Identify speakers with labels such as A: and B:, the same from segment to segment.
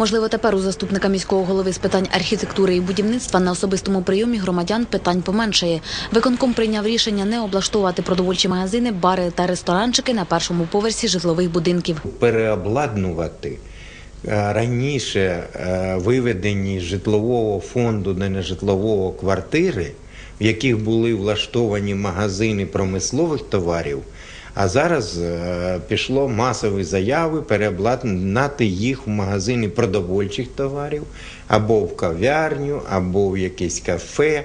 A: Можливо, тепер у заступника міського голови з питань архітектури і будівництва на особистому прийомі громадян питань поменшає. Виконком прийняв рішення не облаштовувати продовольчі магазини, бари та ресторанчики на першому поверсі житлових будинків.
B: переобладнувати е, раніше е, виведені з житлового фонду на нежитлового квартири, в яких були влаштовані магазини промислових товарів. А зараз е, пішло масові заяви переобладнати їх в магазини продовольчих товарів або в кав'ярню, або в якесь кафе.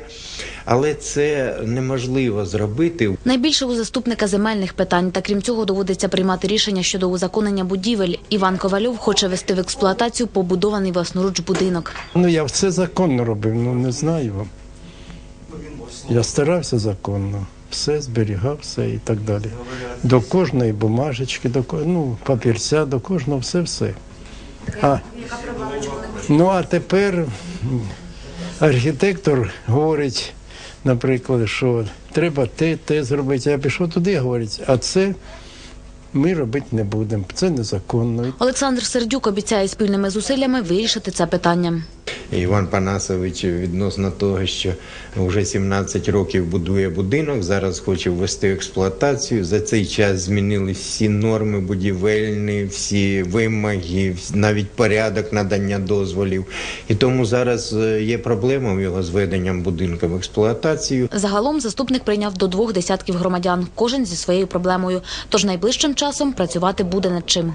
B: Але це неможливо зробити
A: Найбільше у заступника земельних питань, та крім цього доводиться приймати рішення щодо узаконення будівель. Іван Ковальов хоче вести в експлуатацію побудований власноруч будинок.
C: Ну, я все законно робив, ну не знаю. Я старався законно, все зберігав, все і так далі. До кожної бумажечки, до ну, папірця, до кожного все-все. А, ну а тепер архітектор говорить, наприклад, що треба те, те зробити. Я пішов туди, говорить, а це ми робити не будемо. Це незаконно.
A: Олександр Сердюк обіцяє спільними зусиллями вирішити це питання.
B: Іван Панасович відносно того, що вже 17 років будує будинок, зараз хоче ввести експлуатацію. За цей час змінились всі норми будівельні, всі вимоги, навіть порядок надання дозволів. І тому зараз е, є проблема в його зведенням будинку в експлуатацію.
A: Загалом заступник прийняв до двох десятків громадян, кожен зі своєю проблемою. Тож найближчим часом працювати буде над чим.